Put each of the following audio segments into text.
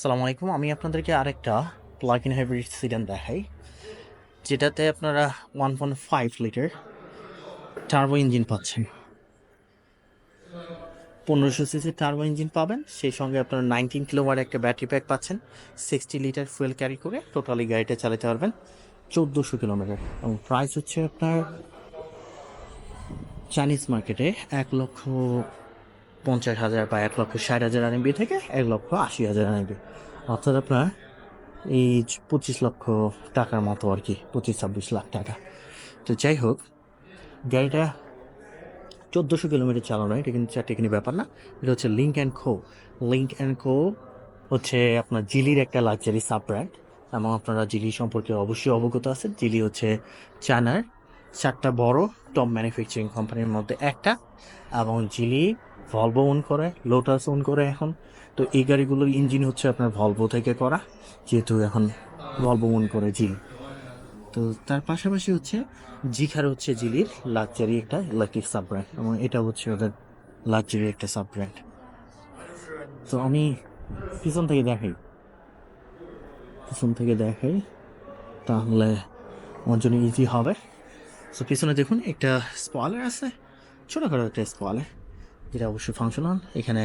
সালামু আলাইকুম। আমি আপনাদেরকে আরেকটা প্লাগ ইন হাইব্রিড সিডান দেখাই, যেটাতে আপনারা one point five litre turbo engine পাচ্ছেন। পনেরোশো সিসি টার্বো ইঞ্জিন পাবেন, সেই সঙ্গে আপনারা নাইনটিন কিলোওয়ার একটা ব্যাটারি প্যাক পাচ্ছেন সিক্সটি লিটার ফুয়েল ক্যারি করে টোটালি গাড়িটা চালাতে পারবেন, চোদ্দোশো কিলোমিটার এবং প্রাইস হচ্ছে আপনার চাইনিজ মার্কেটে এক লক্ষ পঞ্চাশ হাজার বা এক লক্ষ ষাট হাজার আরএমবি থেকে এক লক্ষ আশি হাজার আরএমবি। অর্থাৎ আপনার এই পঁচিশ লক্ষ টাকার মতো আর কি, পঁচিশ, ছাব্বিশ লাখ টাকা। তো যাই হোক, গাড়িটা চোদ্দোশো কিলোমিটার চালানো, এটা কিন্তু টেকনিক ব্যাপার না। এটা হচ্ছে Lynk and Co Lynk and Co হচ্ছে আপনার জিলির একটা লাক্সারি সাব ব্র্যান্ড এবং আপনারা জিলি সম্পর্কে অবশ্যই অবগত আছেন। জিলি হচ্ছে চায়নার চারটা বড় টপ ম্যানুফ্যাকচারিং কোম্পানির মধ্যে একটা এবং জিলি ভলভো ওন করে লোটাস ওন করে এখন। তো এই গাড়িগুলোর ইঞ্জিন হচ্ছে আপনার ভলভো থেকে করা, যেহেতু এখন ভলভো ওন করে জিলি তো তার পাশাপাশি হচ্ছে জিখার হচ্ছে জিলির লাক্সারি একটা ইলেকট্রিক সাব ব্র্যান্ড এবং এটা হচ্ছে ওদের লাক্সারি একটা সাব ব্র্যান্ড তো আমি পিছন থেকে দেখাই। পিছন থেকে দেখাই, তাহলে আমার জন্য ইজি হবে। তো পিছনে দেখুন, একটা স্পয়লার আছে, ছোটোখাটো একটা স্পয়লার যেটা অবশ্যই ফাংশনাল এখানে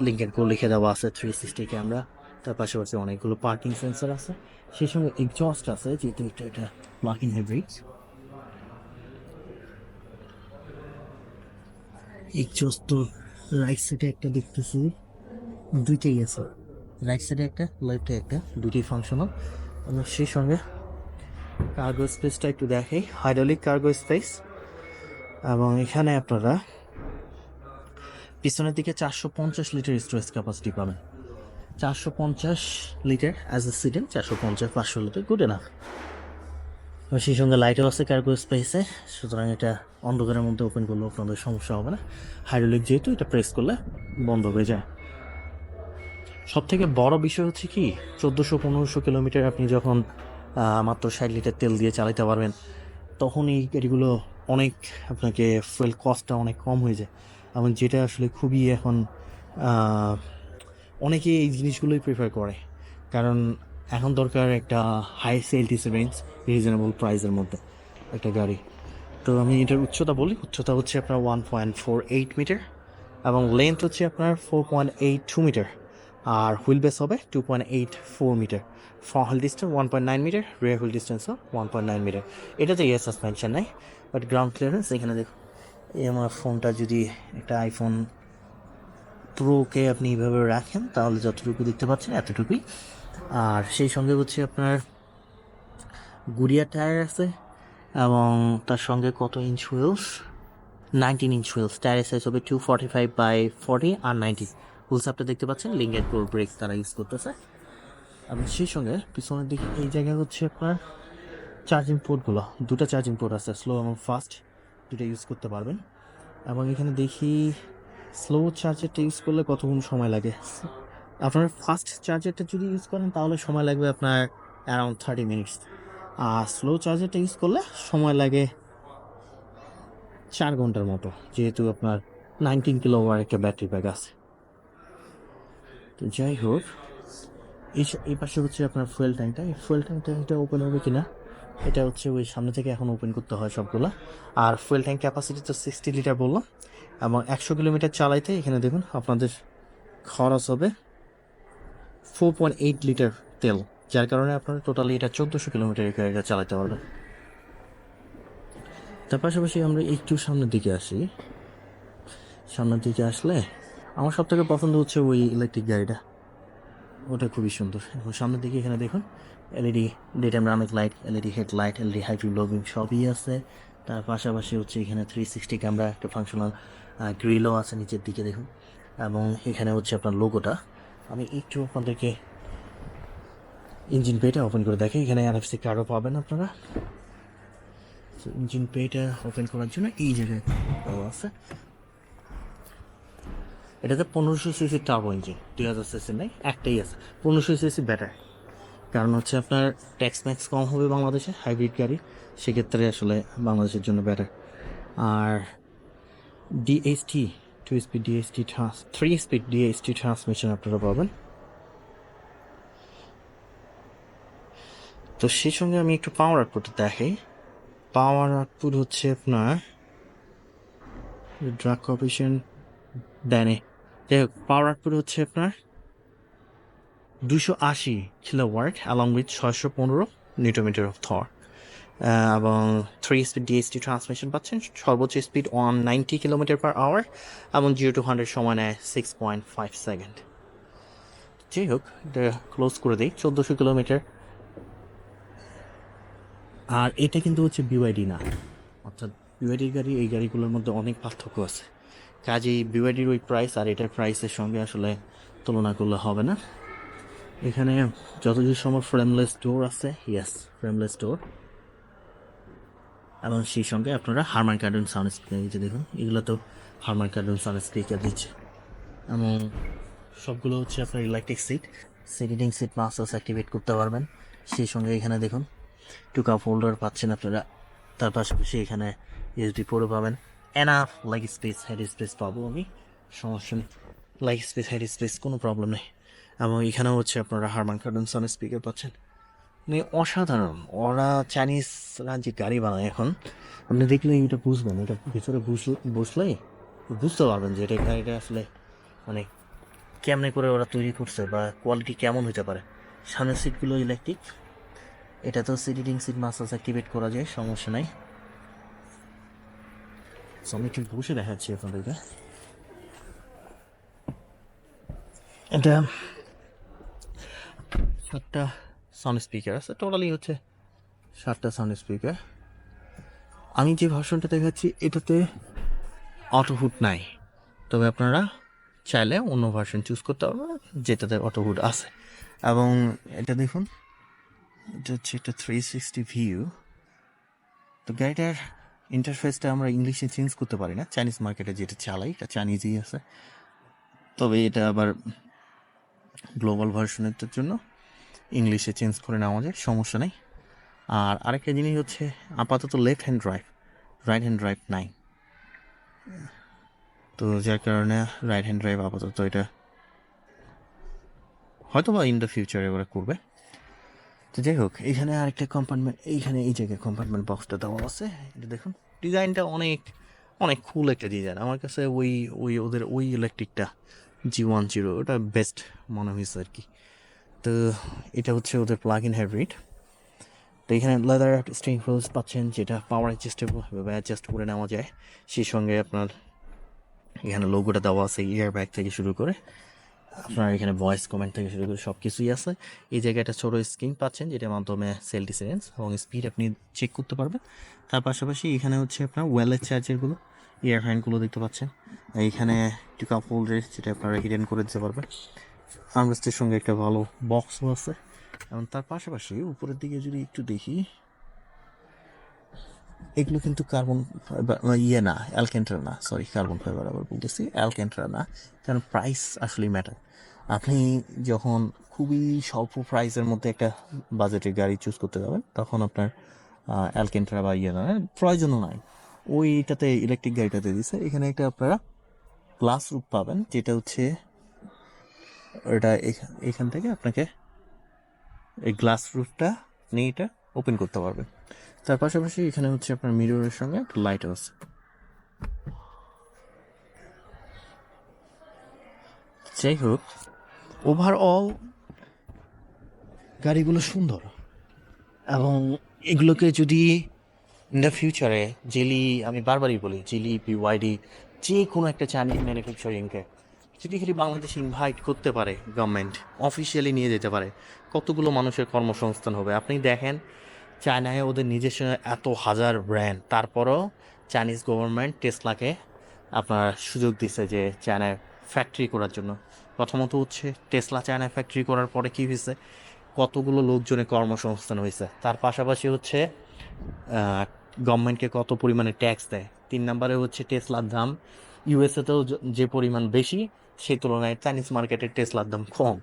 লিঙ্কের কোড লিখে দেওয়া আছে থ্রি সিক্সটি ক্যামেরা তার পাশাপাশি অনেকগুলো পার্কিং সেন্সার আছে। সেই সঙ্গে এক্সস্ট আছে, যেহেতু এটা এটা প্লাগ-ইন হাইব্রিড এক্সস্ট তো রাইট সাইডে একটা দেখতেছি। দুইটাই আছে। রাইট সাইডে একটা লেফটে একটা, দুইটাই ফাংশনাল এবং সেই সঙ্গে কার্গো স্পেসটা একটু দেখাই। হাইড্রোলিক কার্গো স্পেস এবং এখানে আপনারা পিছনের দিকে চারশো পঞ্চাশ লিটার স্টোরেজ ক্যাপাসিটি পাবেন। চারশো পঞ্চাশ লিটার অ্যাজ এ সিডেন চারশো পঞ্চাশ, পাঁচশো লিটার গুড এনাফ সেই সঙ্গে লাইটও আছে কার্গো স্পেসে সুতরাং এটা অন্ধকারের মধ্যে ওপেন করলে আপনাদের সমস্যা হবে না। হাইড্রোলিক যেহেতু, এটা প্রেস করলে বন্ধ হয়ে যায়। সব থেকে বড় বিষয় হচ্ছে কি, চোদ্দোশো পনেরোশো কিলোমিটার আপনি যখন মাত্র ষাট লিটার তেল দিয়ে চালাতে পারবেন, তখন এই গাড়িগুলো অনেক আপনাকে ফুয়েল কস্টটা অনেক কম হয়ে যায়। এবং যেটা আসলে খুবই এখন অনেকে এই জিনিসগুলোই প্রিফার করে। কারণ এখন দরকার একটা হাই সেলটিস রেঞ্জ রিজনেবল প্রাইসের মধ্যে একটা গাড়ি। তো আমি এটার উচ্চতা বলি। উচ্চতা হচ্ছে আপনার one point four eight metre এবং লেন্থ হচ্ছে আপনার four point eight two metre আর হুইল বেস হবে two point eight four metre front wheel distance one point nine metre rear wheel ডিস্টেন্সও one point nine metre এটাতে ইয়ে suspension নাই but ground clearance এখানে দেখুন। এই আমার ফোনটা যদি একটা আইফোন প্রোকে আপনি এইভাবে রাখেন, তাহলে যতটুকু দেখতে পাচ্ছেন এতটুকুই। আর সেই সঙ্গে হচ্ছে আপনার গুড়িয়া টায়ার আছে এবং তার সঙ্গে কত inch wheels nineteen inch wheels টায়ারের সাইজ হবে two forty five by forty R ninety wheels আপনি দেখতে পাচ্ছেন লিঙ্গের কোর ব্রেক তারা ইউজ করতেছে। এবং সেই সঙ্গে পিছনের দিকে এই জায়গায় হচ্ছে আপনার চার্জিং পোর্টগুলো দুটো চার্জিং পোর্ট আছে স্লো এবং ফাস্ট দুটো ইউজ করতে পারবেন। এবং এখানে দেখি স্লো চার্জারটা ইউজ করলে কতক্ষণ সময় লাগে? আপনার ফাস্ট চার্জারটা যদি ইউজ করেন, তাহলে সময় লাগবে আপনার অ্যারাউন্ড থার্টি মিনিটস আর স্লো চার্জারটা ইউজ করলে সময় লাগে চার ঘণ্টার মতো, যেহেতু আপনার নাইনটিন কিলো ওয়ার একটা ব্যাটারি ব্যাগ আছে। তো যাই হোক, এই পাশে হচ্ছে আপনার ফুয়েল ট্যাঙ্কটা এই ফুয়েল ট্যাঙ্কটা এটা ওপেন হবে কিনা? এটা হচ্ছে ওই সামনে থেকে এখন ওপেন করতে হয় সবগুলো। আর ফুয়েল ট্যাঙ্ক ক্যাপাসিটি তো সিক্সটি লিটার বললাম এবং একশো কিলোমিটার চালাইতে এখানে দেখুন আপনাদের খরচ হবে ফোর পয়েন্ট এইট লিটার তেল, যার কারণে আপনারা টোটালি এটা চোদ্দোশো কিলোমিটার গাড়িটা চালাতে পারবেন। তার পাশাপাশি আমরা একটু সামনের দিকে আসি। সামনের দিকে আসলে আমার সব থেকে পছন্দ হচ্ছে ওই ইলেকট্রিক গাড়িটা। ওটা খুবই সুন্দর। এবং সামনের দিকে এখানে দেখুন LED day time running light LED head light LED hydro লোভিং সবই আছে। তার পাশাপাশি হচ্ছে এখানে থ্রি সিক্সটি ক্যামেরা একটা ফাংশনাল গ্রিলও আছে নিচের দিকে দেখুন। এবং এখানে হচ্ছে আপনার লোগোটা আমি একটু আপনাদেরকে ইঞ্জিন পেটা ওপেন করে দেখি এখানে এনএফসি কার্ডও পাবেন আপনারা। ইঞ্জিন পেটা ওপেন করার জন্য এই জায়গায় আছে। এটাতে পনেরোশো সিসি টার্বো ইঞ্জিন দুই হাজার সিসি নেই, একটাই আছে। পনেরোশো সিসি ব্যাটার কারণ হচ্ছে আপনার ট্যাক্স ম্যাক্স কম হবে বাংলাদেশে হাইব্রিড গাড়ি, সেক্ষেত্রে আসলে বাংলাদেশের জন্য ব্যাটার আর DST two speed DST three speed DST transmission আপনারা পাবেন। তো সেই সঙ্গে আমি একটু পাওয়ার আউটপুট দেখাই। পাওয়ার আউটপুট হচ্ছে আপনার ড্রাগ কপিশন দেয়নি যাই হোক পাওয়ার আউটপুট হচ্ছে আপনার দুশো আশি কিলো ওয়ার্ক অ্যালং উইথ ছয়শো পনেরো নিউটোমিটার অফ থর এবং থ্রি স্পিড ডিএসটি ট্রান্সমিশন পাচ্ছেন, সর্বোচ্চ speed one ninety kilometre per hour এবং জিরো টু হান্ড্রেড সময় নেয় সিক্স পয়েন্ট ফাইভ সেকেন্ড যাই হোক, এটা ক্লোজ করে দিই, চোদ্দোশো কিলোমিটার আর এটা কিন্তু হচ্ছে বিওয়াইডি না। অর্থাৎ বিওয়াইডির গাড়ি, এই গাড়িগুলোর মধ্যে অনেক পার্থক্য আছে। কাজেই বিওয়াইডির ওই প্রাইস আর এটার প্রাইসের সঙ্গে আসলে তুলনা করলে হবে না। এখানে যতদূর সময় ফ্রেমলেস ডোর আছে। ইয়েস ফ্রেমলেস ডোর এবং সেই সঙ্গে আপনারা হারমান কার্ডন সাউন্ড স্পিকার দেখুন, এগুলো তো হারমান কার্ডন সাউন্ড স্পিকার দিচ্ছে। এবং সবগুলো হচ্ছে আপনার electric seat seating seat masters activate করতে পারবেন। সেই সঙ্গে এখানে দেখুন টু কাপ হোল্ডার পাচ্ছেন আপনারা। তার পাশাপাশি এখানে ইউএসবি পরে পাবেন। Enough like space head space পাবো আমি সমস্যা নেই লাইক স্পেস হেড স্পেস কোনো প্রবলেম নেই। এবং এখানেও হচ্ছে আপনারা হারমান কার্ডন সাউন্ড স্পিকার পাচ্ছেন। মানে অসাধারণ। ওরা চাইনিজরা যে গাড়ি বানায় এখন। আপনি দেখলে এটা বুঝবেন, এটা ভিতরে বসলেই বুঝতে পারবেন যে এটা গাড়িটা আসলে মানে কেমনে করে ওরা তৈরি করছে বা কোয়ালিটি কেমন হতে পারে। সামনের সিটগুলো ইলেকট্রিক এটা তো সিটিং সিট মাসাজ অ্যাক্টিভেট করা যায়, সমস্যা নাই। So, আমি একটু বসে দেখাচ্ছি আপনাদেরকে এটা সাতটা সাউন্ড স্পিকার আছে টোটালি হচ্ছে সাতটা সাউন্ড স্পিকার আমি যে ভার্সনটা দেখাচ্ছি এটাতে অটো হুড নাই। তবে আপনারা চাইলে অন্য ভার্সন চুজ করতে পারবেন যেটাতে অটো হুড আছে। এবং এটা দেখুন এটা হচ্ছে একটা থ্রি সিক্সটি ভিউ তো গাড়িটার ইন্টারফেসটা আমরা ইংলিশে চেঞ্জ করতে পারি না। চাইনিজ মার্কেটে যেটা চালাই, এটা চাইনিজই আছে। তবে এটা আবার গ্লোবাল ভার্সনের জন্য ইংলিশে চেঞ্জ করে নেওয়া যায়, সমস্যা নেই। আর আরেকটা জিনিস হচ্ছে আপাতত left hand drive right hand drive নাই। তো যার কারণে রাইট হ্যান্ড ড্রাইভ আপাতত এটা হয়তো বা ইন দ্য ফিউচারে ওরা করবে। তো যাই হোক এখানে আরেকটা কম্পার্টমেন্ট এইখানে এই জায়গায় কম্পার্টমেন্ট বক্সটা দেওয়া আছে। এটা দেখুন ডিজাইনটা অনেক অনেক কুল একটা ডিজাইন আমার কাছে ওই ওই ওদের ওই ইলেকট্রিকটা জি ওয়ান জিরো ওটা বেস্ট মনে হয়েছে আর কি। তো এটা হচ্ছে ওদের প্লাগ ইন হাইব্রিড তো এখানে লেদার স্ট্রিং ফোর্স পাচ্ছেন, যেটা পাওয়ার অ্যাডজাস্টেবল এভাবে অ্যাডজাস্ট করে নেওয়া যায়। সেই সঙ্গে আপনার এখানে লোগোটা দেওয়া আছে ইয়ার ব্যাগ থেকে শুরু করে। আপনার এখানে ভয়েস কমেন্ট থেকে শুরু করে সব কিছুই আছে। এই জায়গায় একটা ছোটো স্ক্রিন পাচ্ছেন, যেটার মাধ্যমে সেল ডিসেন্স এবং স্পিড আপনি চেক করতে পারবেন। তার পাশাপাশি এখানে হচ্ছে আপনার ওয়েলের চার্জারগুলো ইয়ার ফ্যানগুলো দেখতে পাচ্ছেন। এইখানে একটু কাপ হোল্ডার যেটা আপনারা হিডেন করে দিতে পারবেন। আর্মরেস্টের সঙ্গে একটা ভালো বক্সও আছে। এবং তার পাশাপাশি উপরের দিকে যদি একটু দেখি এগুলো কিন্তু কার্বন ফাইবার ইয়ে না অ্যালকেন্ট্রা না সরি কার্বন ফাইবার আবার বলতেছি অ্যালকেন্ট্রা না, কারণ প্রাইস আসলেই ম্যাটার আপনি যখন খুবই স্বল্প প্রাইসের মধ্যে একটা বাজেটের গাড়ি চুজ করতে যাবেন, তখন আপনার অ্যালকেন্ট্রা বা ইয়ে না প্রয়োজনও নাই। ওইটাতে ইলেকট্রিক গাড়িটাতে দিছে, এখানে একটা আপনারা গ্লাস রূপ পাবেন, যেটা হচ্ছে ওটা এখান থেকে আপনাকে এই গ্লাস রুফটা আপনি এটা ওপেন করতে পারবেন তার পাশাপাশি এখানে হচ্ছে আপনার মিররের সঙ্গে একটা লাইট আছে। যাই হোক ওভারঅল গাড়িগুলো সুন্দর এবং এগুলোকে যদি ইন দ্য ফিউচারে জেলি আমি বারবারই বলি জেলি বিওয়াইডি যে কোনো একটা চাইনিজ ম্যানুফ্যাকচারিংকে যদি খালি বাংলাদেশ ইনভাইট করতে পারে গভর্নমেন্ট অফিসিয়ালি নিয়ে যেতে পারে, কতগুলো মানুষের কর্মসংস্থান হবে? আপনি দেখেন চায়নায় ওদের নিজস্ব এত হাজার ব্র্যান্ড তারপরও চাইনিজ গভর্নমেন্ট টেসলাকে আপনার সুযোগ দিচ্ছে যে চায়নায় ফ্যাক্টরি করার জন্য। প্রথমত হচ্ছে টেসলা চায়নায় ফ্যাক্টরি করার পরে কী হয়েছে? কতগুলো লোকজনের কর্মসংস্থান হয়েছে। তার পাশাপাশি হচ্ছে গভর্নমেন্টকে কত পরিমাণে ট্যাক্স দেয়। তিন নম্বরে হচ্ছে টেসলার দাম। ইউএসএতেও যে পরিমাণ বেশি, সেই তুলনায় চাইনিজ মার্কেটের টেসলার দাম কম।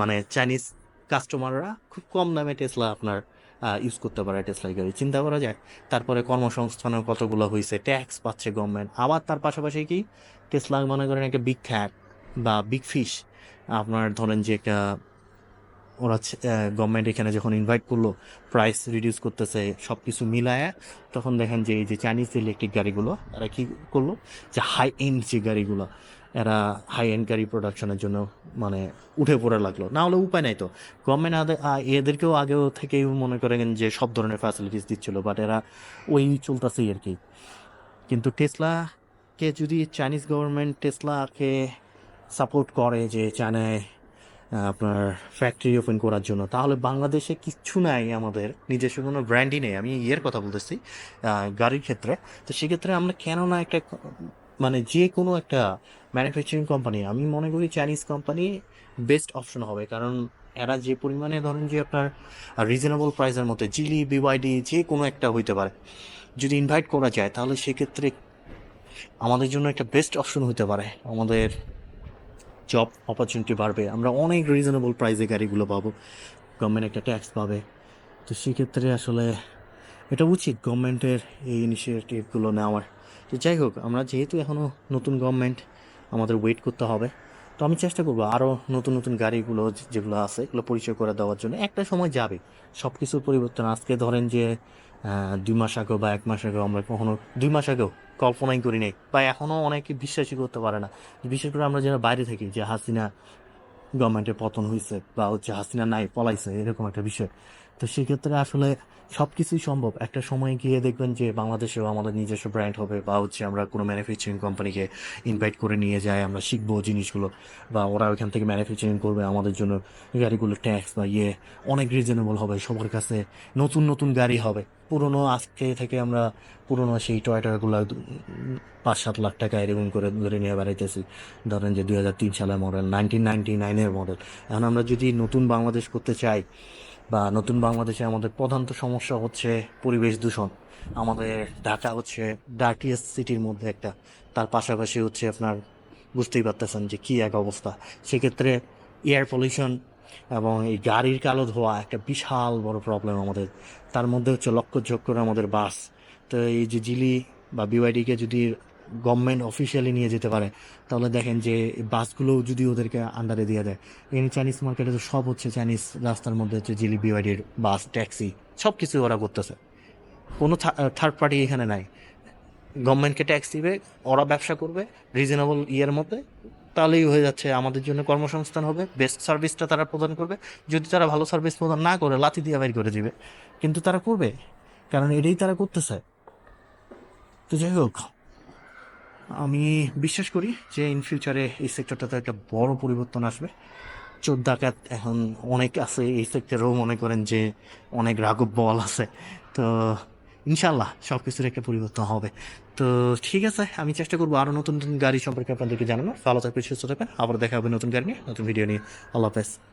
মানে চাইনিজ কাস্টমাররা খুব কম দামে টেসলা আপনার ইউজ করতে পারে টেসলা গাড়ি চিন্তা করা যায়। তারপরে কর্মসংস্থানের কতগুলো হয়েছে ট্যাক্স পাচ্ছে গভর্নমেন্ট আবার তার পাশাপাশি কি? টেসলা মনে করেন একটা বিগ খ্যাট বা বিগ ফিশ আপনার ধরেন যে একটা, ওরা গভর্নমেন্ট এখানে যখন ইনভাইট করল প্রাইস রিডিউস করতেছে সব কিছু মিলায়, তখন দেখেন যে এই যে চাইনিজ ইলেকট্রিক গাড়িগুলো এরা কী করল? যে হাই এন্ড যে গাড়িগুলো এরা হাই এন্ড গাড়ি প্রোডাকশনের জন্য মানে উঠে পড়ে লাগল। না হলে উপায় নাই তো। গভর্নমেন্ট এদেরকেও আগেও থেকেই মনে করেন যে সব ধরনের ফ্যাসিলিটিস দিচ্ছিল বাট এরা ওই চলতেছেই আর কি। কিন্তু টেসলাকে যদি চাইনিজ গভর্নমেন্ট টেসলাকে সাপোর্ট করে যে চায়নায় আপনার ফ্যাক্টরি ওপেন করার জন্য, তাহলে বাংলাদেশে কিচ্ছু নাই আমাদের। নিজস্ব কোনো ব্র্যান্ডই নেই। আমি ইয়ের কথা বলতেছি গাড়ির ক্ষেত্রে। তো সেক্ষেত্রে আমরা কেন না একটা মানে যে কোনো একটা ম্যানুফ্যাকচারিং কোম্পানি আমি মনে করি চাইনিজ কোম্পানি বেস্ট অপশন হবে। কারণ এরা যে পরিমাণে ধরেন যে আপনার রিজনেবল প্রাইসের মধ্যে জিলি বিওয়াইডি যে কোনো একটা হইতে পারে, যদি ইনভাইট করা যায়, তাহলে সেক্ষেত্রে আমাদের জন্য একটা বেস্ট অপশন হতে পারে। আমাদের জব অপরচুনিটি বাড়বে। আমরা অনেক রিজনেবল প্রাইসে গাড়িগুলো পাবো। গভর্নমেন্ট একটা ট্যাক্স পাবে। তো সেক্ষেত্রে আসলে এটা উচিত গভর্নমেন্টের এই ইনিশিয়েটিভগুলো নেওয়ার। তো যাই হোক, আমরা যেহেতু এখনও নতুন গভর্নমেন্ট আমাদের ওয়েট করতে হবে, তো আমি চেষ্টা করব আরও নতুন নতুন গাড়িগুলো যেগুলো আছে, এগুলো পরিচয় করে দেওয়ার জন্য। একটা সময় যাবে সব কিছুর পরিবর্তন। আজকে ধরেন যে দুই মাস আগেও বা এক মাস আগেও আমরা কখনো, দুই মাস আগেও কল্পনাই করি নাই, বা এখনও অনেকে বিশ্বাসই করতে পারে না। বিশেষ করে আমরা যারা বাইরে থাকি, যে হাসিনা গভর্নমেন্টের পতন হয়েছে বা হচ্ছে হাসিনা নাই, পলাইছে, এরকম একটা বিষয়। তো সেক্ষেত্রে আসলে সব কিছুই সম্ভব। একটা সময় গিয়ে দেখবেন যে বাংলাদেশেও আমাদের নিজস্ব ব্র্যান্ড হবে বা হচ্ছে আমরা কোনো ম্যানুফ্যাকচারিং কোম্পানিকে ইনভাইট করে নিয়ে যাই, আমরা শিখব জিনিসগুলো বা ওরা ওইখান থেকে ম্যানুফ্যাকচারিং করবে, আমাদের জন্য গাড়িগুলো ট্যাক্স বা ইয়ে অনেক রিজনেবল হবে, সবার কাছে নতুন নতুন গাড়ি হবে। পুরনো আজকে থেকে আমরা পুরনো সেই টয়টাগুলো পাঁচ সাত লাখ টাকা এরকম করে ধরে নিয়ে বেড়াইতেছি। ধরেন যে দুই হাজার তিন সালের মডেল নাইনটিন নাইনটি নাইনের মডেল এখন আমরা যদি নতুন বাংলাদেশ করতে চাই বা নতুন বাংলাদেশে আমাদের প্রধান তো সমস্যা হচ্ছে পরিবেশ দূষণ। আমাদের ঢাকা হচ্ছে ডার্টিয়েস্ট সিটির মধ্যে একটা। তার পাশাপাশি হচ্ছে আপনার বুঝতেই পারতেছেন যে কী এক অবস্থা। সেক্ষেত্রে এয়ার পলিউশন এবং এই গাড়ির কালো ধোয়া একটা বিশাল বড় প্রবলেম আমাদের। তার মধ্যে হচ্ছে লক্ষ যোগ করে আমাদের বাস। তো এই যে জিলি বা বিওয়াইডিকে যদি গভর্নমেন্ট অফিসিয়ালি নিয়ে যেতে পারে। তাহলে দেখেন যে এই বাসগুলো যদি ওদেরকে আন্ডারে দিয়ে দেয়। এখানে চাইনিজ মার্কেটে তো সব হচ্ছে চাইনিজ রাস্তার মধ্যে হচ্ছে জিলি বিওয়াইডির বাস ট্যাক্সি সব কিছু ওরা করতেছে। কোনো থার্ড পার্টি এখানে নাই। গভর্নমেন্টকে ট্যাক্স দিবে, ওরা ব্যবসা করবে রিজনেবল ইয়ের মধ্যে। তাহলেই হয়ে যাচ্ছে, আমাদের জন্য কর্মসংস্থান হবে বেস্ট সার্ভিসটা তারা প্রদান করবে। যদি তারা ভালো সার্ভিস প্রদান না করে, লাথি দিয়ে বাইর করে দিবে। কিন্তু তারা করবে, কারণ এটাই তারা করতেছে। তো যাই হোক আমি বিশ্বাস করি যে ইন ফিউচারে এই সেক্টরটাতে একটা বড় পরিবর্তন আসবে। চোর ডাকাত এখন অনেক আছে এই সেক্টরেও মনে করেন যে অনেক রাঘব বল আছে। তো ইনশাল্লাহ সব কিছুর একটা পরিবর্তন হবে। তো ঠিক আছে, আমি চেষ্টা করব আরও নতুন নতুন গাড়ি সম্পর্কে আপনাদেরকে জানানো ভালো থাকবেন সুস্থ থাকবেন। আবার দেখা হবে নতুন গাড়ি নিয়ে, নতুন ভিডিও নিয়ে। আল্লাহ হাফেজ।